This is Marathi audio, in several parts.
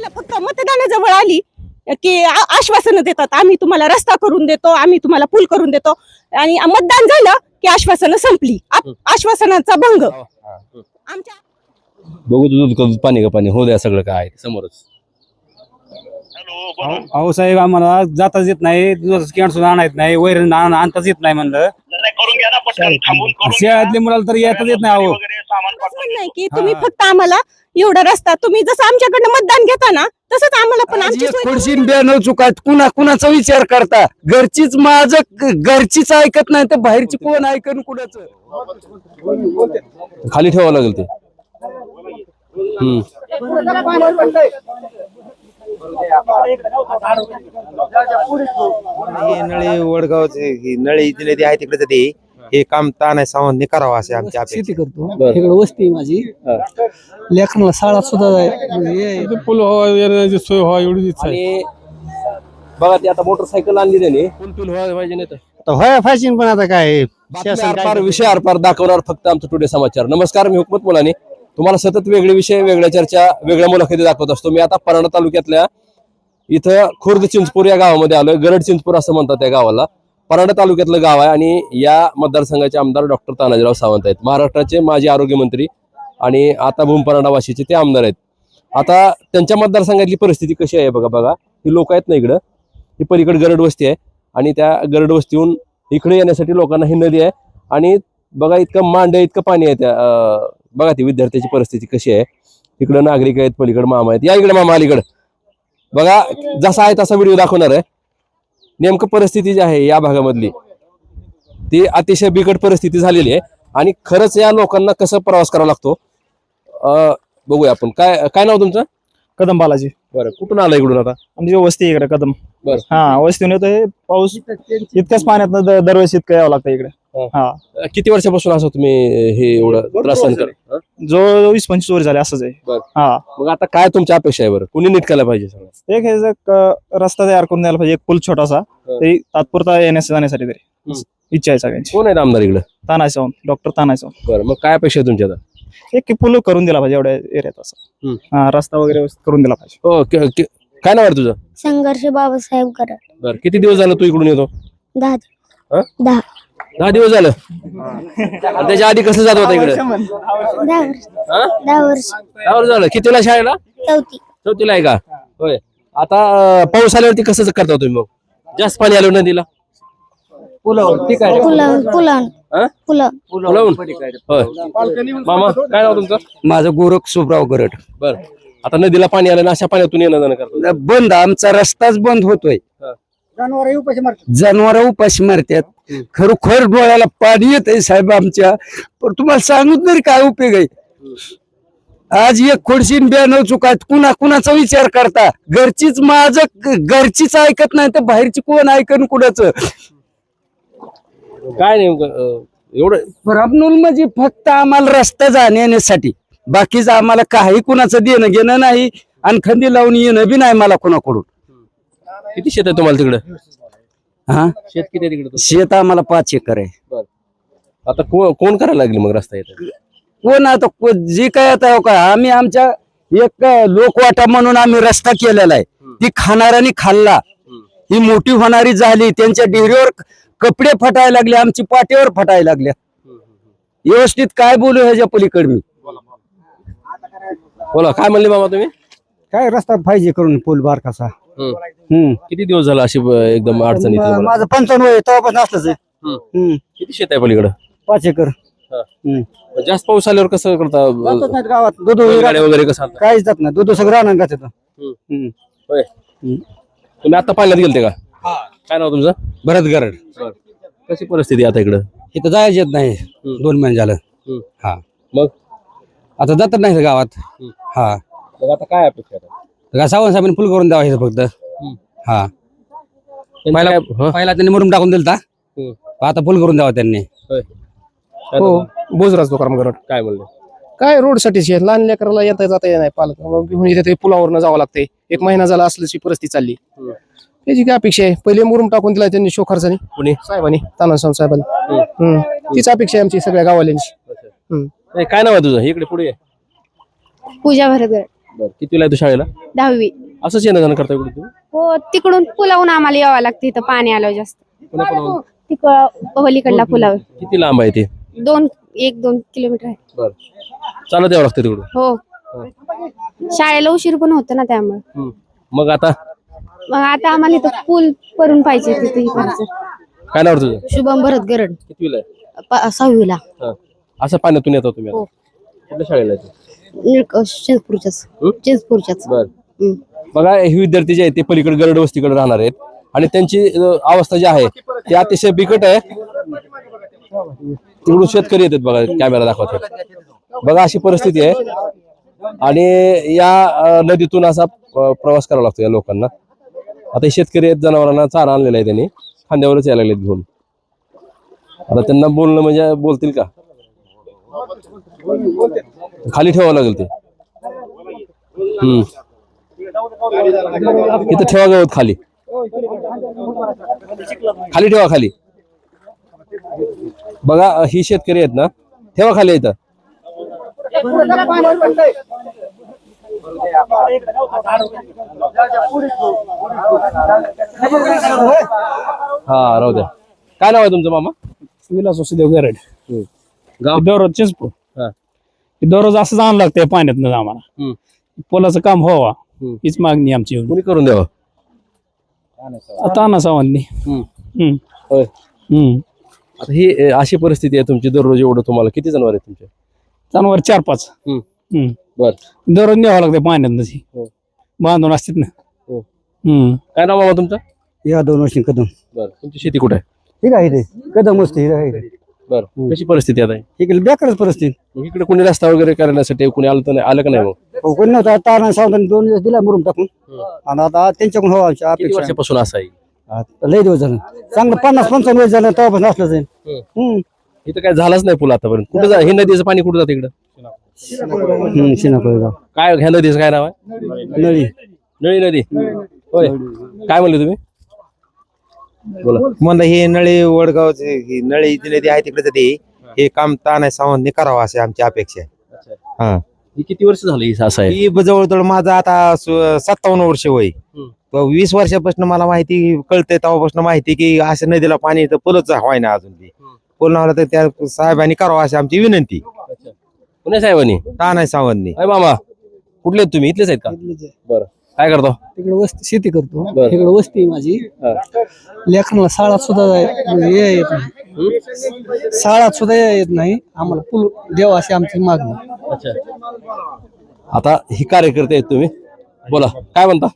आम्हाला फक्त मतदानाजवळ आली की आश्वासनं देतात आम्ही तुम्हाला रस्ता करून देतो आम्ही तुम्हाला पूल करून देतो. आणि मतदान झालं की आश्वासनं संपली. आश्वासनाचा भंग. आमच्या बघू दूध पाणी का पाणी? हो द्या सगळं काय समोरच. अहो साहेब आम्हाला जाताच येत नाही दुधाचं कॅन सुद्धा आणायत नाही वैरण आण- आणताच येत नाही म्हणलं. करून घ्या ना पटकन थांबून करून घ्या. शहरातल्या मुलाला तर येतच येत नाही अहो. वगैरे सामान असं पाठवून म्हणणं आहे की तुम्ही हा. फक्त आम्हाला एवढा रस्ता तुम्ही जसं आमच्याकडनं मतदान घेता ना तसंच आम्हाला पण आमची सोय ब्याण्णव चुकात कुणा कुणाचा विचार करता? घरचीच माझं घरचीच ऐकत नाही तर बाहेरची कोण ऐकन कुणाचं? खाली ठेवावं लागेल ते. हम्म. हे नळी वडगावचे ही नळी इथे नदी आहे तिकडे ते. हे काम तानाय सावंतने करावं असे आमच्या अपेक्षा शेती करतो. बरं. इकडे वस्ती आहे माझी. लेकरांना शाळा सुद्धा जाय- म्हणजे हे- पूल व्हावा येण्याची सोय व्हावा एवढीच इच्छा आणि बघा ते आता मोटरसायकल आणली त्याने. पूल पिल व्हायला पाहिजे नाही तर. होय फॅशन पण आता काय बातम्या आरपार विषय आरपार दाखवणार फक्त आमचं टुडे समाचार. नमस्कार मी हुकमत मुलानी. तुम्हाला सतत वेगळे विषय वेगळ्या चर्चा वेगळ्या मुलाखती दाखवत असतो. मी आता परांडा तालुक्यातल्या इथं खुर्द चिंचपूर या गावामध्ये आलोय. गरड चिंचपूर असं म्हणतात त्या गावाला. परांडा तालुक्यातलं गाव आहे आणि या मतदारसंघाचे आमदार डॉक्टर तानाजीराव सावंत आहेत. महाराष्ट्राचे माजी आरोग्यमंत्री आणि आता भूम वाशीचे ते आमदार आहेत. आता त्यांच्या मतदारसंघातली परिस्थिती कशी आहे बघा बघा. ही लोक आहेत ना इकडं. ही पलीकडे गरड वस्ती आहे आणि त्या गरड वस्तीहून इकडे येण्यासाठी लोकांना ही नदी आहे आणि बघा इतकं मांड इतकं पाणी आहे त्या बघा ती विद्यार्थ्याची परिस्थिती कशी आहे. इकडं नागरिक आहेत पलीकडे मामा आहेत. या इकडे मामा अलीकडं. बघा जसा आहे तसा व्हिडिओ दाखवणार आहे. नेमकं परिस्थिती जी आहे या भागामधली ती अतिशय बिकट परिस्थिती झालेली आहे. आणि खरंच या लोकांना कसं प्रवास करावा लागतो? बघूया आपण. काय काय नाव तुमचं? कदम बालाजी. बरं कुठून आलं इकडून आता? आमची वस्ती आहे इकडे कदम. बरं. हा वस्तीहून येतो हे पाऊस इतक्याच पाण्यात दरवेळेस इतकं यावं लागतं इकडे. हा. किती वर्षापासून असं तुम्ही हे एवढं त्रास सहन कर जो वीस पंचवीस वर झाले असंच आहे. बरं. हा. मग आता काय तुमच्या अपेक्षा आहे बरं? कुणी नीट केलं पाहिजे सगळं? एक हे जे क- रस्ता तयार करून द्यायला पाहिजे एक पूल छोटासा तरी तात्पुरता येण्यास जाण्यासाठी तरी. हम्म. इच्छा आहे सगळ्यांची. कोण आहेत आमदार इकडं? तानाय सावंत डॉक्टर तानाय सावंत बरं मग काय अपेक्षा आहे तुमच्या आता? एक पूल करून दिला पाहिजे एवढ्या एरियात असं. हम्म. हा रस्ता वगैरे व्यवस्थित करून दिला पाहिजे. हो कि- कि- काय नाव आहे तुझं? संघर्ष बाबासाहेब कराड. बरं किती दिवस झालं तू इकडून येतो? दहा हा? दहा. दहा दिवस झालं. आणि त्याच्या आधी कसं जात होता इकडे? दहा वर्ष हा? दहा वर्ष दहा वर्ष झालं. कितीला शाळेला? चौथी चौथीला आहे का? होय. आता अं, पाऊस आल्यावरती कसं करता तुम्ही मग? जास्त पाणी आलं नदीला? हा? पुलावून पुलावून? होय. मामा काय नाव तुमचं? माझं गोरख सुबराव गरड. बरं. आता नदीला पाणी आलं ना अशा पाण्यातून येणं जाणं करतो बंद आमचा रस्ताच बंद होतोय. हा. जनावर उपाशी मारतात. खरोखर डोळ्याला पाणी येत आहे साहेब आमच्या. पण तुम्हाला सांगून तरी काय उपयोग आहे? आज एक खोडशीन ब्याण्णव चुकात कुणा कुणाचा विचार करता? घरचीच माझं घरचीच ऐकत नाही तर बाहेरची कोण ऐकन कुणाचं? काय नेमकं एवढं? प्रॉब्लेम म्हणजे फक्त आम्हाला रस्ता जाण्यासाठी. बाकीचं आम्हाला काही कुणाचं देणं घेणं नाही. आणि खंदी लावून येणं बी नाही मला कोणाकडून. किती शेत आहे तुम्हाला तिकडं? हा? शेत किती आहे तिकडं शेत आम्हाला पाच एकर आहे. आता को- कोण करायला लागली मग रस्ता येत कोण आता को- जे काय आता हो का आम्ही आमच्या एक लोकवाटा म्हणून आम्ही रस्ता केलेला आहे. ती खाणाऱ्याने खाल्ला. ही मोठी होणारी झाली. त्यांच्या डेअरीवर कपडे फटायला लागले आमची पाट्यावर फटायला लागल्या. व्यवस्थित काय बोलू ह्याच्या पलीकडे मी? बोला काय म्हणले मामा तुम्ही? काय रस्ता पाहिजे करून पूल बार कसा हम्म. किती दिवस झाला अशी ब- एकदम अडचणी माझं पंचावन्न वय तेव्हापासून असलंच आहे. हम्म. किती शेत आहे पलीकडं? पाच एकर. जास्त पाऊस आल्यावर कसं करता जातच नाहीत गावात. दूध गाड्या वगैरे कसं आणता? काहीच जात नाही. दूध सगळं आणून घात होय. तुम्ही आता पाण्यात गेलते का? काय नाव तुमचं? भरत गरड. कशी परिस्थिती आता इकडं? इथं जायचं येत नाही. दोन महिने झालं. हम्म. हा. मग? आता जातच नाही गावात. हा. मग आता काय अपेक्षा आहे? का सावंत साहेबांनी फुल करून द्यावा फक्त. हा. पहिला? पहिला त्यांनी मुरुम टाकून दिलता. आता फुल करून द्यावा त्यांनी. काय हो बोजराज दुकान गरड. काय म्हणले काय रोडसाठी लहान लेकराला येता जाता येत नाही पालक. घेऊन इथे ते पुलावरनं जावं लागतंय. एक महिना झाला असल्याची परिस्थिती चालली. त्याची काय अपेक्षा आहे? पहिले मुरुम टाकून दिला त्यांनी शो खर्चानी कुणी? साहेबांनी तानासाहेब साहेबांनी. तीच अपेक्षा आहे आमची सगळ्या. नाही, काय नाव आहे तुझं? इकडे पुढे ये. पूजा भरतगड. बरं कितीला आहे तू शाळेला? दहावी. असंच येणं जाणं करता तुम्ही? हो तिकडून पुलावून आम्हाला यावं लागतं इथं पाणी आलं जास्त. पुन्हा तिकडं पलीकडला पुलावर किती लांब आहे ते? दोन एक दोन किलोमीटर आहे. बरं. चालत यावं लागतं तिकडून? हो. शाळेला उशीर पण होतो ना त्यामुळे. हम्म. मग आता? मग आता आम्हाला इथं पूल करून पाहिजे तिथे इकडचं. काय नाव तुझं? शुभम भरत गरड. कितवीला आहे? प- सहावीला. हा. असं पाण्यातून येतो तुम्ही आता? हो. कुठल्या शाळेला आहे तू? बर. बघा हे विद्यार्थी जे आहेत ते पलीकडे गरड वस्तीकडे राहणार आहेत. आणि त्यांची अवस्था जी आहे ती अतिशय बिकट आहे. तिकडून शेतकरी येतात बघा कॅमेरा दाखवतात बघा अशी परिस्थिती आहे. आणि या नदीतून असा प्रवास करावा लागतो या लोकांना. आता हे शेतकरी आहेत जनावरांना चारा आणलेला आहे त्यांनी. खांद्यावरच यायला लागलेत घेऊन. आता त्यांना बोलणं म्हणजे बोलतील का? खाली ठेवावं लागेल ते. हम्म. इथं ठेवा गवत खाली. खाली ठेवा खाली. बघा ही शेतकरी आहेत ना. ठेवा खाली इथं. हा राहू द्या. काय नाव आहे तुमचं मामा? विलास वसुदेव गरड. गाव दररोज चिंचपूर हा. दररोज असं जाणं लागतंय पाण्यात आम्हाला हम्म. पुलाचं काम व्हावा हम्म. हीच मागणी आमची एवढी. कुणी करून द्यावं आता आणा सावंतनी हम्म. हम्म. होय. हम्म. आता ही अ, अशी परिस्थिती आहे तुमची दररोज एवढं तुम्हाला किती जनावर आहेत तुमचे जनावर चार पाच हम्म. हम्म. बर. दररोज न्यावं लागतंय पाण्यात हो. बांधून असतात ना हो. हम्म. काय नाव मामा तुमचं या दोन वर्षी कदम बरं तुमची शेती कुठे आहे ठीक आहे ते कदम असते बरं. कशी परिस्थिती आता? इकडे बेकारच परिस्थिती. मग इकडे कोणी रस्ता वगैरे करण्यासाठी कोणी आलं तर नाही आलं का नाही मग? हो, कोणी नव्हता. तारण सावधान दोन दिवस दिला मुरुम टाकून. आणि आता त्यांच्याकडून हो आमची किती अपेक्षा वर्षापासून असं आहे? आता लय दिवस झालं. चांगलं पन्नास पंचावन्न वर्ष झालं तेव्हापासून असलं जाईल. हम्म. इथं काय झालंच नाही पूल आतापर्यंत. कुठं जा हे नदीचं पाणी कुठं जातं इकडं? हम्म. काय ह्या नदीचं काय नाव आहे? नळी. नळी नदी. होय. काय म्हणले तुम्ही? बोला. म्हणलं हे नळी वडगावचे ही नळी जी नदी आहे तिकडे ते हे. काम तानाय सावंतने करावं अशी आमची अपेक्षा आहे. हा. ही किती वर्ष झाली ही असं आहे? ही जवळजवळ माझं आता सत्तावन्न वर्ष वय. हम्म. वीस वर्षापासून मला माहिती कळतंय तेव्हापासून माहिती की असं नदीला पाणी तर पुलच व्हाय ना अजून ते हम्म. पूल नव्हला तर त्या साहेबांनी करावं अशी आमची विनंती. पुणे साहेबांनी? तानाय सावंतने. मामा कुठले आहेत तुम्ही? इथलेच आहेत का? बरं. काय करतो? तिकडे वस्ती शेती करतो. बरं. तिकडे वस्ती आहे माझी. हा. लेकरांना शाळा सुद्धा जाय- म्हणजे येत नाही. शाळात सुद्धा ये येत नाही. आम्हाला पूल द्यावा अशी आमची मागणी. अच्छा. आता ही कार्यकर्ते आहेत तुम्ही. बोला काय म्हणता?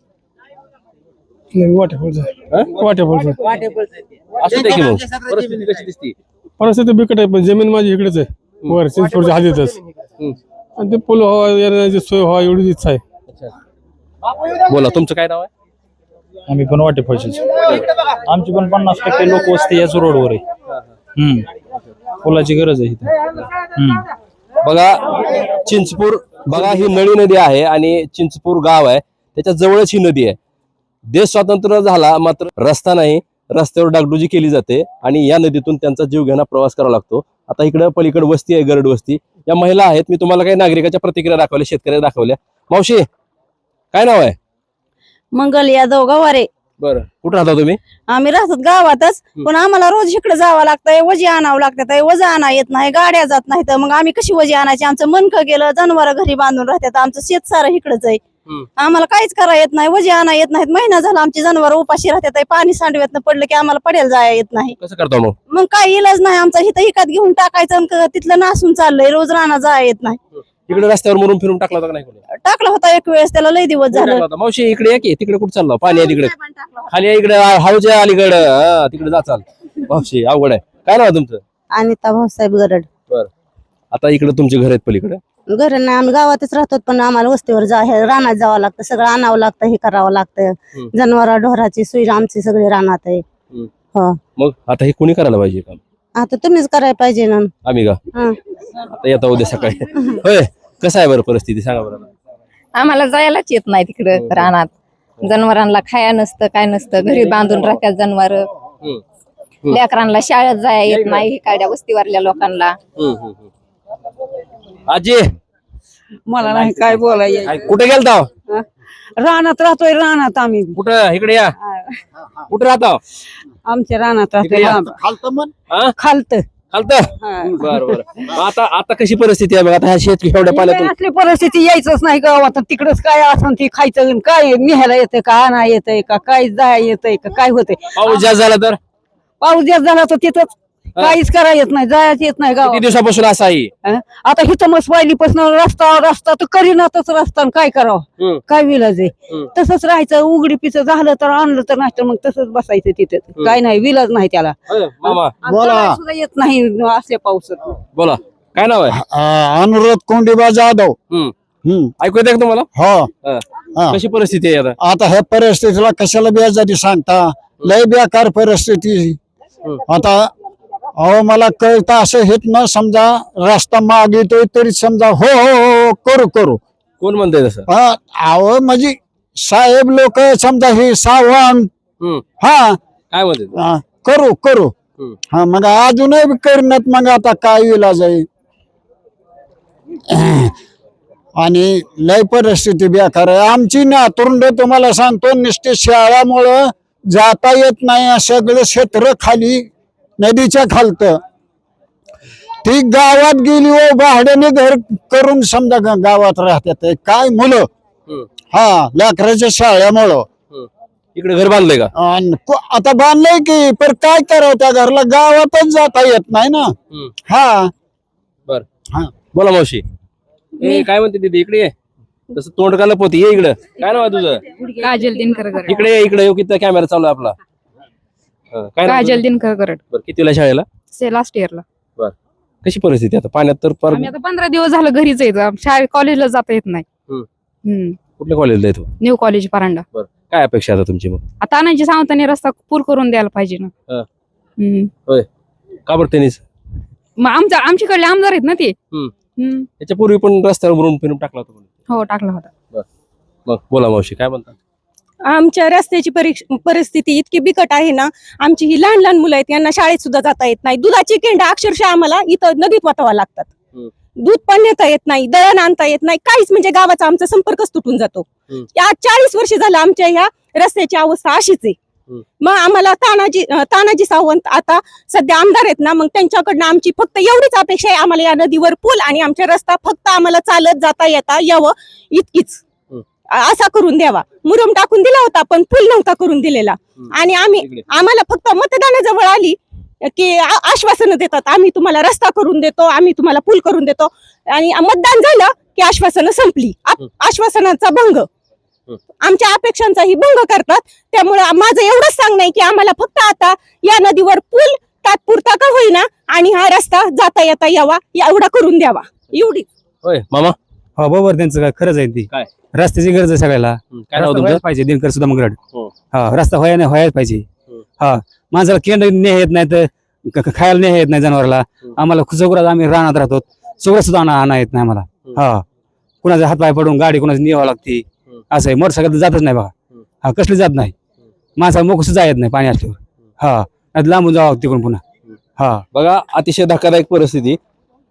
असं दे की मग परिस्थिती कशी दिसती? परिस्थिती बिकट आहे पण जमीन माझी इकडेच आहे. वर चिंचपूरच्या हद्दीतच आणि ते पूल व्हावा येण्याची सोय व्हावा एवढीच इच्छा आहे. बोला तुमचं काय नाव आहे? आम्ही पण वाटे पैशाचे आमची पण पन्नास टक्के लोक वस्ती याच रोडवर आहे. हम्म. पुलाची गरज आहे इथे. हम्म. बघा चिंचपूर बघा ही नळी नदी आहे आणि चिंचपूर गाव आहे. त्याच्या जवळच ही नदी आहे. देश स्वातंत्र्य झाला मात्र रस्ता नाही. रस्त्यावर डागडुजी केली जाते आणि या नदीतून त्यांचा जीव घेणा प्रवास करावा लागतो. आता इकडं पलीकडे वस्ती आहे गरड वस्ती. या महिला आहेत मी तुम्हाला काही नागरिकाच्या प्रतिक्रिया दाखवल्या शेतकऱ्या दाखवल्या. मावशी काय नाव आहे? मंगल यादव गवारे. बरं. कुठं राहता तुम्ही? आम्ही राहतो गावातच. पण आम्हाला रोज इकडे जावं लागतंय वजी आणावं लागतात वजा आणा येत नाही गाड्या जात नाही तर मग आम्ही कशी वजी आणायची? आमचं मनकं गेलं जनावर घरी बांधून राहतात. आमचं शेत सारं इकडंच आहे. आम्हाला काहीच करा येत नाही वजी आणा येत नाहीत. महिना झाला आमची जनावर उपाशी राहतात पाणी सांडव्यात पडलं की आम्हाला पडेल जाया येत नाही. कसं करता मग? मग काय इलाज नाही. आमचा इथं इकत घेऊन टाकायचं आणि तिथलं नासून चाललंय. रोज राणा जाया येत नाही. इकडे रस्त्यावर मरून फिरून टाकला होता का नाही कोणी? टाकला होता एक वेळेस त्याला लय दिवस झालं. टाकला होता. मावशी इकडे या की तिकडे कुठं चालला? पाणी आहे तिकडे. खाली आहे इकडे हळूच्या अलीकडे. तिकडे जा चाल. मावशी अवघड आहे. काय नाव आहे तुमचं? अनिता भाऊसाहेब गरड. आता इकडे तुमचे घर आहेत पलीकडे. घर नाही आम्ही गावातच राहतो पण आम्हाला वस्तीवर जा हे रानात जावं लागतं सगळं आणावं लागतं हे करावं लागतं. जनावर ढोराची सुई आमची सगळी रानात आहे. हो. मग आता हे कोणी करायला पाहिजे काम? आता तुम्हीच करायला पाहिजे ना. आम्ही का? हा. आता येता उद्या सकाळी. होय कसं आहे बरं परिस्थिती? सांगा बरं. आम्हाला जायलाच येत नाही तिकडं रानात. जनावरांना खाया नसतं काय नसतं. घरी बांधून राहतात जनावर. हम्म. लेकरांना शाळेत जाया येत नाही काड्या वस्तीवरल्या लोकांना. हम्म, हम्म, हम्म. आजी! मला नाही काय बोलायचं. काय- कुठे गेलता? रानात राहतोय रानात आम्ही. कुठं? इकडे या. कुठे राहता? आमच्या रानात इकडे या. राहतोय खालत खालत. बर बर. आता आता कशी परिस्थिती आहे बघ आता ह्या शेत एवढ्या असली परिस्थिती यायचंच नाही गावात तिकडच काय असं ते खायचं काय निहायला येतंय का आणा येतंय का काय जाय येतंय का काय होतंय? पाऊस जास्त झाला तर? पाऊस जास्त झाला तर तिथंच काहीच करायला येत नाही जायचं येत नाही किती गावात दिवसापासून असा आहे? हं? आता हिथं मग पहिलीपासून रस्ता रस्ता तर करीनातच रस्ता आणि काय. करावं? काय विलाज आहे? हम्म. तसंच राहायचं उघडी पिचं झालं तर आणलं तर नाही तर मग तसंच बसायचं तिथं. काय नाही विलाज नाही त्याला. चालायला सुद्धा येत नाही असल्या पावसात. बोला. काय नाव आहे? अनुरोध कोंडीबा जाधव. ऐकू येते तुम्हाला? हो. कशी परिस्थिती आहे आता? आता ह्या परिस्थितीला कशाला बेजारी सांगता? लय बेकार परिस्थिती. आता अहो मला कळतं असं हेत न समजा रस्ता मागितोय तरी समजा हो हो हो करू करू. कोण म्हणतंय तसं? हा, अहो म्हणजे साहेब लोक समजा हे सावण हम्म. हा. काय म्हणते हा, करू करू. हम्म. हा मग अजूनही करण्यात मग आता काय इलाज आहे? आणि लय परिस्थिती बेकार आहे. आमची ना तुरुंड तुम्हाला सांगतो नुसते शाळामुळं जाता येत नाही सगळं क्षेत्र खाली नदीच्या खालत. ती गावात गेली व भाड्याने घर करून समजा गावात राहतात काय मुलं. हा. लेकराच्या शाळेमुळं इकडे घर बांधलंय का? अन को- आता बांधलंय की पण काय करावं त्या घरला? गावातच जाता येत नाही ना. हा. बर. हा. बोला मावशी. ए काय म्हणते दीदी? इकडे तसं तोंड का लपवती ये इकडं. काय नाव आहे तुझं? काजल दिनकर इकडे ये, इकडे येऊ किती कॅमेरा चालू आहे आपला. काय नाव काजल तुझं? दिनकर गरड बरं कितीला शाळेला? से लास्ट इयरला कशी परिस्थिती आता? पाण्यात तर पर आम्ही आता पंधरा दिवस झालं घरीच येतो शाळेत कॉलेजला जाता येत नाही. हम्म. हम्म. कुठल्या कॉलेजला येतो? New college Paranda. काय अपेक्षा आता तुमची मग? आता आणायची सावंतांनी रस्ता पूल करून द्यायला पाहिजे ना. हम्म. का बरं त्यांनीच? मग आमच्या आमच्याकडले आमदार आहेत ना ते. हम्म. हम्म. त्याच्यापूर्वी पण रस्त्यावर भरून फिरून टाकला होता कोणी. हो टाकला होता. मग बोला मावशी काय म्हणता? आमच्या रस्त्याची परिस्थिती इतकी बिकट आहे ना आमची ही लहान लहान मुलं आहेत यांना शाळेत सुद्धा जाता येत नाही दुधाची केंडा अक्षरशः आम्हाला इथं नदीत वाटावा लागतात. दूध पण नेता येत नाही दळण आणता येत नाही काहीच म्हणजे गावाचा आमचा संपर्कच तुटून जातो. या चाळीस वर्ष झालं आमच्या ह्या रस्त्याची अवस्था अशीच आहे. मग आम्हाला तानाजी तानाजी सावंत आता सध्या आमदार आहेत ना मग त्यांच्याकडनं आमची फक्त एवढीच अपेक्षा आहे आम्हाला या नदीवर पूल आणि आमच्या रस्ता फक्त आम्हाला चालत जाता येता यावं इतकीच असा करून द्यावा. मुरुम टाकून दिला होता पण पूल नव्हता करून दिलेला. आणि आम्ही. आम्हाला फक्त मतदानाजवळ आली की आश्वासनं देतात आम्ही तुम्हाला रस्ता करून देतो आम्ही तुम्हाला पूल करून देतो. आणि मतदान झालं की आश्वासनं संपली. आश्वासनाचा भंग. आमच्या अपेक्षांचाही भंग करतात. त्यामुळे माझं एवढंच सांगणं आहे की आम्हाला फक्त आता या नदीवर पूल तात्पुरता का होईना आणि हा रस्ता जाता येता यावा एवढा करून द्यावा. एवढी. होय मामा? हो बरोबर त्यांचं काय खरंच आहे ती. काय? रस्त्याची गरज आहे सगळ्याला. काय नाव रस्ता तुमचं? व्हायला पाहिजे दिनकर सुद्धा मंगरड. हो. हा रस्ता व्हाय नाही व्हायला पाहिजे. हा माणसाला केंद्र नेह येत नाही तर क- क- खायला नेह येत नाही जनावराला. आम्हाला चौकरात आम्ही रानात राहतो. चौकरात सुद्धा आणा आणा येत नाही आम्हाला. हा कुणाचा हात पाय पडून गाडी कुणाची निवावं लागते. असं आहे मोटरसायकल जातच नाही बघा. हा कसली जात नाही. माणसाला मोक सुद्धा येत नाही पाणी असल्यावर. हा लांबून जावं तिकडून पुन्हा. हा. बघा अतिशय धक्कादायक परिस्थिती.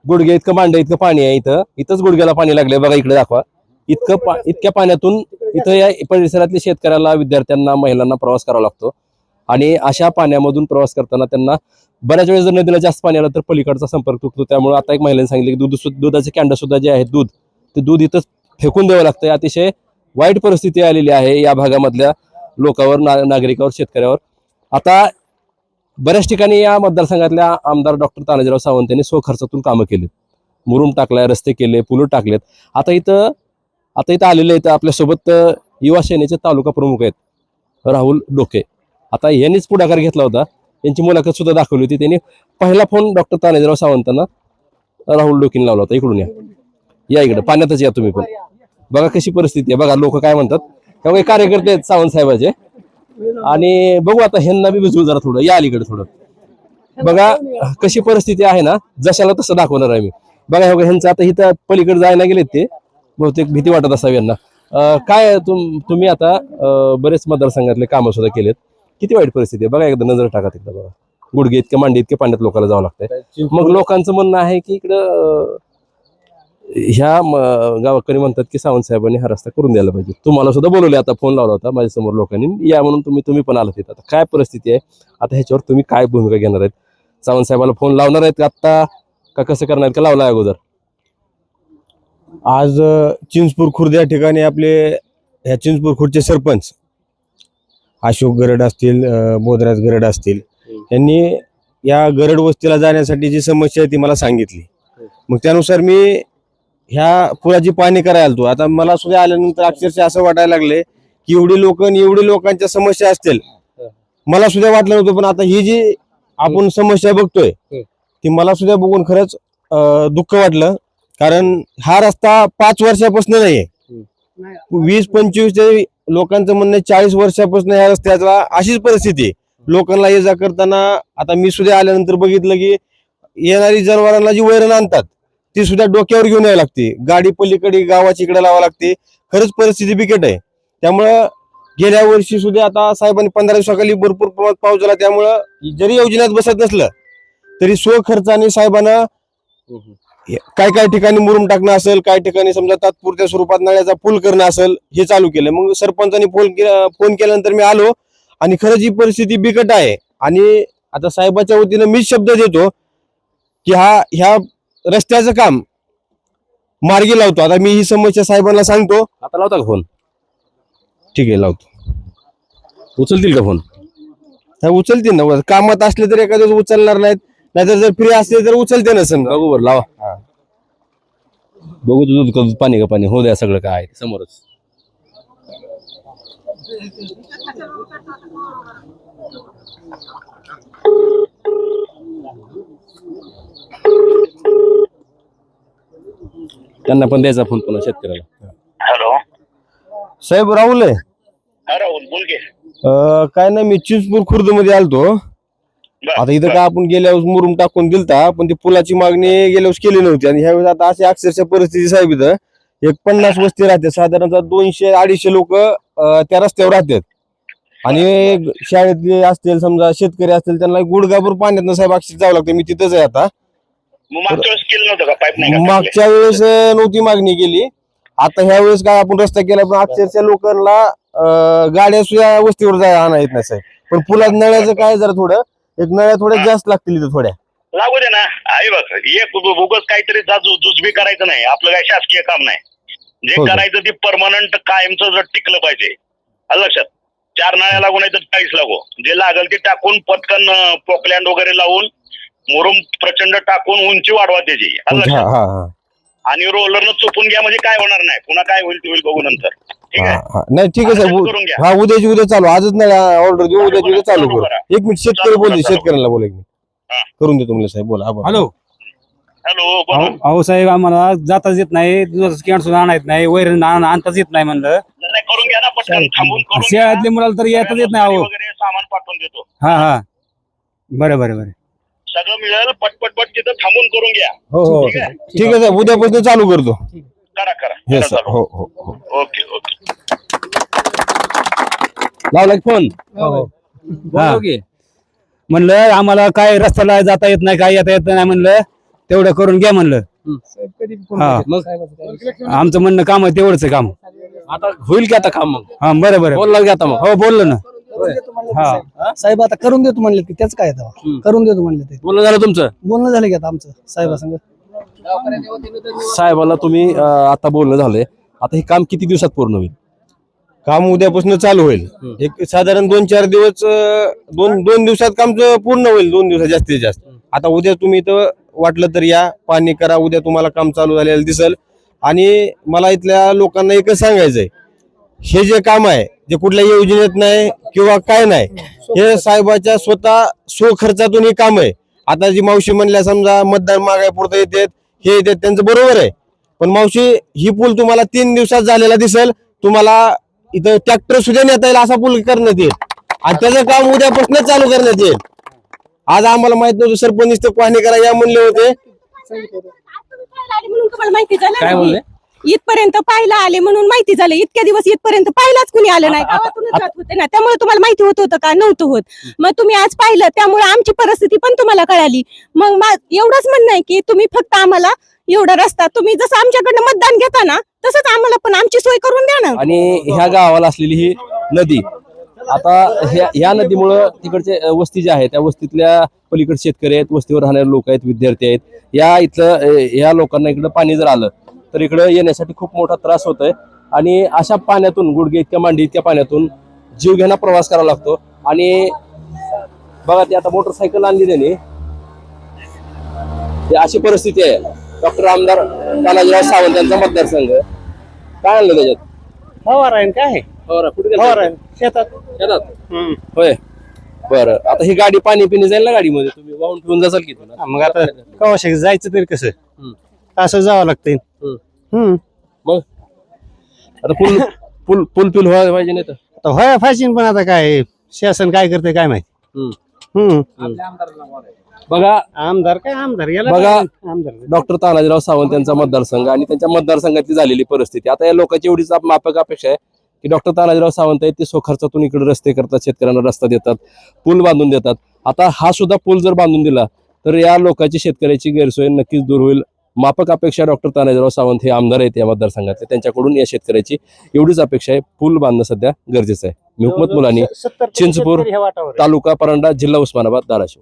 गुडघे इतकं मांड इतकं पाणी आहे इथं. इथंच गुडघ्याला पाणी लागले बघा इकडे दाखवा. इतकं पा इतक्या पाण्यातून इथं या परिसरातल्या शेतकऱ्याला विद्यार्थ्यांना महिलांना प्रवास करावा लागतो. आणि अशा पाण्यामधून प्रवास करताना त्यांना बऱ्याच वेळेस जर नदीला जास्त पाणी आलं तर पलीकडचा संपर्क तुटतो. त्यामुळे आता एक महिलांनी सांगितलं की दूध दुधाचे कॅन्ड सुद्धा जे आहेत दूध ते दूध इथंच फेकून द्यावं लागतं अतिशय वाईट परिस्थिती आलेली आहे या भागामधल्या लोकांवर ना नागरिकावर शेतकऱ्यावर. आता बऱ्याच ठिकाणी या मतदारसंघातल्या आमदार डॉक्टर तानाजीराव सावंत यांनी स्वखर्चातून कामं केलीत. मुरुम टाकलाय रस्ते केले पुलं टाकलेत. आता इथं आता इथं आलेले आहेत आपल्यासोबत युवा सेनेचे तालुका प्रमुख आहेत राहुल डोके. आता यांनीच पुढाकार घेतला होता. यांची मुलाखत सुद्धा दाखवली होती. त्यांनी पहिला फोन डॉक्टर तानाजीराव सावंतांना राहुल डोकेने लावला होता. इकडून या. या इकडे. पाण्यातच या तुम्ही पण. बघा कशी परिस्थिती आहे. बघा लोक काय म्हणतात. त्यामुळे कार्यकर्ते आहेत सावंत साहेबाचे. आणि बघू आता ह्यांना बी भिजवू जरा थोडं. या अलीकडे थोडं. बघा कशी परिस्थिती आहे ना जशाला तसं दाखवणार आहे मी. बघा हे ह्यांचं आता इथं पलीकडे जायला गेलेत ते. बहुतेक भीती वाटत असावी यांना. काय तुम तुम्ही आता बरेच मतदारसंघातले कामं सुद्धा केलेत. किती वाईट परिस्थिती आहे. बघा एकदा नजर टाका तिकडे बघा. गुडघे इतके मांडे इतके पाण्यात लोकांना जावं लागतंय. मग लोकांचं म्हणणं आहे की इकडं ह्या गावकरी म्हणतात की सावंत साहेबांनी हा रस्ता करून द्यायला पाहिजे. तुम्हाला सुद्धा बोलवले आता फोन लावला होता माझ्यासमोर लोकांनी. या म्हणून तुम्ही तुम्ही पण आलात तिथं आता काय परिस्थिती आहे? आता ह्याच्यावर तुम्ही काय भूमिका घेणार आहेत? सावंत साहेबाला फोन लावणार आहेत का आत्ता? का कसं करणार आहेत? का लावला अगोदर? आज चिंचपूर खुर्द या ठिकाणी आपले ह्या चिंचपूर खुर्दचे सरपंच अशोक गरड असतील बोधराज गरड असतील यांनी या गरड वस्तीला जाण्यासाठी जी समस्या आहे ती मला सांगितली. मग त्यानुसार मी ह्या पुराची पाणी करायला तू. आता मला सुद्धा आल्यानंतर अक्षरशः असं वाटायला लागले की एवढी लोक एवढी लोकांच्या समस्या असतील. मला सुद्धा वाटलं नव्हतं पण आता ही जी आपण समस्या बघतोय ती मला सुद्धा बघून खरंच दुःख वाटलं. कारण हा रस्ता पाच वर्षापासून नाहीये. वीस पंचवीस ते लोकांचं म्हणणं आहे, चाळीस वर्षापासून या रस्त्याचा अशीच परिस्थिती लोकांना ये जा करताना आता मी सुद्धा आल्यानंतर बघितलं की येणारी जनावरांना जी वैरण आणतात ती सुद्धा डोक्यावर घेऊन यावी लागते. गाडी पलीकडे गावाच्या इकडे लावा लागते. खरंच परिस्थिती बिकट आहे. त्यामुळं गेल्या वर्षी सुद्धा आता साहेबांनी पंधरा दिवसाखाली भरपूर प्रमाणात पाऊस झाला. त्यामुळं जरी योजनेत बसत नसलं तरी स्वखर्चाने साहेबांना काय काय ठिकाणी मुरुम टाकणं असेल काय ठिकाणी समजा तात्पुरत्या स्वरूपात नळ्याचा पूल करणं असेल हे चालू केलं. मग सरपंचांनी फोन फोन केल्यानंतर मी आलो आणि खरंच ही परिस्थिती बिकट आहे. आणि आता साहेबाच्या वतीनं मीच शब्द देतो की हा ह्या रस्त्याचं काम मार्गी लावतो. आता मी ही समस्या साहेबांना सांगतो. आता लावता का फोन ठीक आहे लावतो. उचलतील का फोन हा, उचलते ना. कामात असले तर एखाद्या दिवस उचलणार नाहीत. नाहीतर जर फ्री असले तर उचलते ना समजा. बघू बरं लावा. बघू तुझं दूध का दूध पाणी का पाणी. हो द्या सगळं काय. आहे ते समोरच. त्यांना पण द्यायचा फोन पुन्हा शेतकऱ्याला. हॅलो. साहेब राहुल आहे. हा राहुल बोल अं, काय नाही मी चिंचपूर खुर्दमध्ये आलतो आता इथं काय आपण गेल्या वेळेस मुरुम टाकून दिलता पण ती पुलाची मागणी गेल्या वेळेस केली नव्हती. आणि ह्यावेळेस आता अशी अक्षरशः परिस्थिती साहेब इथं एक पन्नास वस्ती राहते. साधारणतः दोनशे अडीचशे लोक त्या रस्त्यावर राहतात. आणि ग- शाळेतले असतील समजा शेतकरी असतील त्यांना गुडगाभर पाण्यात साहेब अक्षर जावं लागतं. मी तिथंच आहे आता. मागच्या वेळेस केलं नव्हतं का? पाईप नाही? मागच्या वेळेस नव्हती मागणी केली. आता ह्या वेळेस काय आपण रस्ता केला पण अक्षरशः लोकांना गाड्या सुद्धा वस्तीवर जायला आणा येत नाही साहेब. पण पुलात नळ्याचं काय जरा थोडं एक नळ्या थोड्या जास्त लागतील इथं थोड्या. लागू दे ना. आहे बघ एक उगच काहीतरी जाजू जुजबी करायचं नाही. आपलं काय शासकीय काम नाही. जे हो, सर. करायचं ते परमनंट कायमचं जर टिकलं पाहिजे. लक्षात? चार नाळ्या लागू नाही तर चाळीस लागू. जे लागल ते टाकून पटकन पोकलँड वगैरे लावून मुरुम प्रचंड टाकून उंची वाढवा त्याची. आलं हा लक्षात हा हा आणि रोलरनं चुपून घ्या म्हणजे काय होणार नाही. पुन्हा काय होईल ते होईल बघू नंतर. ठीक हा, आहे? हा. नाही ठीक आहे साहेब करून घ्या. हा उद्याची उद्या चालू. आजच नाही ऑर्डर देऊ. उद्याची उद्या चालू चालू करू. करा. एक मिनिट शेतकरी चालू बोलले करा, चालू शेतकऱ्यांना बोला एक मिनिट. हा. करून देतो म्हणलं साहेब. बोला. हॅलो. हॅलो बोला. अहो साहेब आम्हाला जाताच येत नाही दुधाचं कॅन सुद्धा आणता येत नाही वैरण आण- आणताच येत नाही म्हणलं. नाही करून घ्या ना पटकन. थांबून करून घ्या. शेळ्यातले मुलाला तर येताच येत नाही अहो. वगैरे सामान पाठवून देतो. हा हा. बरं बरं बरं. सगळं मिळेल पटपट पट तिथं थांबून करून घ्या. हो हो ठीक आहे? ठीक आहे साहेब. उद्यापासून चालू करतो. करा करा. येस करा सर चालू. हो हो हो. Okay okay. लावला फोन? हा. म्हणलं आम्हाला काय रस्त्याला जाता येत नाही काय येता येत नाही म्हणलं तेवढं करून घ्या म्हणलं. हा. आमचं म्हणणं काम आहे तेवढंच आहे काम. आता होईल की आता काम मग? हा बरं बरं. बोलला की आता मग? हो बोललो ना. हा. साहेब. आता करून देतो म्हणले की त्याच काय तेव्हा. करून देतो म्हणले ते. बोलणं झालं तुमचं? बोलणं झालं की आता आमचं साहेबासंग साहेबाला तुम्ही अं, आता बोलणं झालंय. आता हे काम किती दिवसात पूर्ण होईल? काम उद्यापासून चालू होईल. एक साधारण दोन चार दिवस अं, दोन दोन दिवसात काम पूर्ण होईल दोन दिवसात जास्तीत जास्त. आता उद्या तुम्ही इथं वाटलं तर या पाणी करा उद्या तुम्हाला काम चालू झालेलं दिसल. आणि मला इथल्या लोकांना एकच सांगायचंय हे जे काम आहे जे कुठल्या योजनेत नाही किंवा काय नाही हे साहेबाच्या स्वतः स्वखर्चातून हे काम आहे. आता जी मावशी म्हणल्या समजा मतदान मागाय पुरतं येतात हे येतात त्यांचं बरोबर आहे. पण मावशी ही पूल तुम्हाला तीन दिवसात झालेला दिसेल तुम्हाला इथं ट्रॅक्टर सुद्धा नेता येईल असा पूल करण्यात येईल. आणि त्याचं काम उद्यापासून चालू करण्यात येईल. आज आम्हाला माहीत नव्हतं सरपंच पाहणी करा या म्हणले होते. काय म्हणले बोलले? इथपर्यंत पाहायला आले म्हणून माहिती झालं. इतक्या दिवस इथपर्यंत पाहिलाच कुणी आलं नाही. गावातूनच जात होते ना. त्यामुळे तुम्हाला माहिती होत होतं का? नव्हतं होत. मग तुम्ही आज पाहिलं त्यामुळे आमची परिस्थिती पण तुम्हाला कळाली. मग एवढंच म्हणणं आहे की तुम्ही फक्त आम्हाला एवढा रस्ता तुम्ही जसं आमच्याकडनं मतदान घेता ना तसंच आम्हाला पण आमची सोय करून द्या ना आणि ह्या गावाला असलेली ही नदी आता ह्या ह्या नदीमुळं तिकडचे वस्ती जी आहे त्या वस्तीतल्या पलीकडे शेतकरी आहेत वस्तीवर राहणारे लोक आहेत विद्यार्थी आहेत. या इथलं ह्या लोकांना इकडं पाणी जर आलं तर इकडं येण्यासाठी खूप मोठा त्रास होतोय. आणि अशा पाण्यातून गुडघे इतक्या मांडी इतक्या पाण्यातून जीव घेणा प्रवास करावा लागतो. आणि बघा ते आता मोटरसायकल आणली त्यांनी. ही अशी परिस्थिती आहे. डॉक्टर आमदार तानाजीराव सावंत यांचा मतदारसंघ. काय आणलं त्याच्यात? फवार आहे? काय फवारा कुठे फवार गेला? आहे शेतात? शेतात होय. बरं. आता ही गाडी पाणी पिणी जाईल ना गाडीमध्ये? तुम्ही वाहून ठेवून जासाल की तुला मग आता कवाशे जायचं तरी कसं. असं जावं लागतंय. हम्म. मग? आता पूल पूल पूल पिल व्हायला पाहिजे नाही तर. आता होय फायचिन पण आता काय शासन काय करते काय माहिती? हम्म. हम्म. बघा आमदार काय आमदार? याला बघा. काय आमदार? डॉक्टर तानाजीराव सावंत यांचा मतदारसंघ आणि त्यांच्या मतदारसंघातली झालेली परिस्थिती. आता या लोकांची एवढीच आप- माफक अपेक्षा आहे की डॉक्टर तानाजीराव सावंत आहेत ते स्वखर्चातून इकडे रस्ते करतात शेतकऱ्यांना रस्ता देतात पूल बांधून देतात. आता हा सुद्धा पूल जर बांधून दिला तर या लोकांची शेतकऱ्याची गैरसोय नक्कीच दूर होईल. माफक अपेक्षा डॉक्टर तानाजीराव सावंत हे आमदार आहेत या मतदारसंघातले. त्यांच्याकडून या शेतकऱ्याची एवढीच अपेक्षा आहे. पूल बांधणं सध्या गरजेचं आहे. मी हुकमत मुलानी चिंचपूर. तालुका परांडा जिल्हा उस्मानाबाद धाराशिव.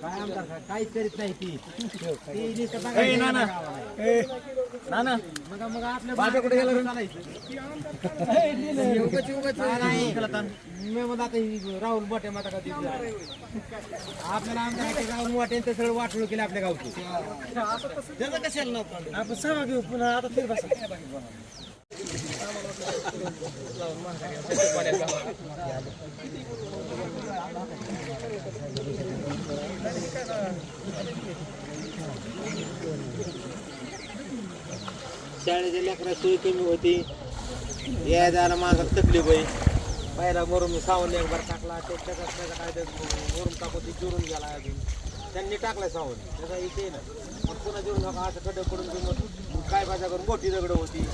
काय आमदार काहीच करीत नाही ती मग आपल्या राहुल मोठे माता का आपल्याला आमच्या राहुल वाटेन ते सगळं वाटलं केलं आपल्या गावचं त्याचं कशाला नव्हतं आपण सभा घेऊ पुन्हा आता फिर बसा शाळेच्या लेकरा सोय कमी होती. या जायला माझा तकलीफ होई पहिला मोरम सावंत एक बार टाकला. ते त्याचा काय ते मोरम टाकून ते जुरून गेला अजून. त्यांनी टाकलाय सावंत. त्याचा इथे ना. मग पुन्हा जुरून असं कडक पडून मग काय भाज्या करून मोठी दगड होती.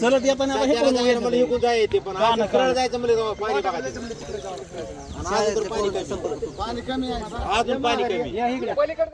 चलत हे येते पण जायचं म्हणजे पाणी तर पाणी कमी अजून पाणी कमी.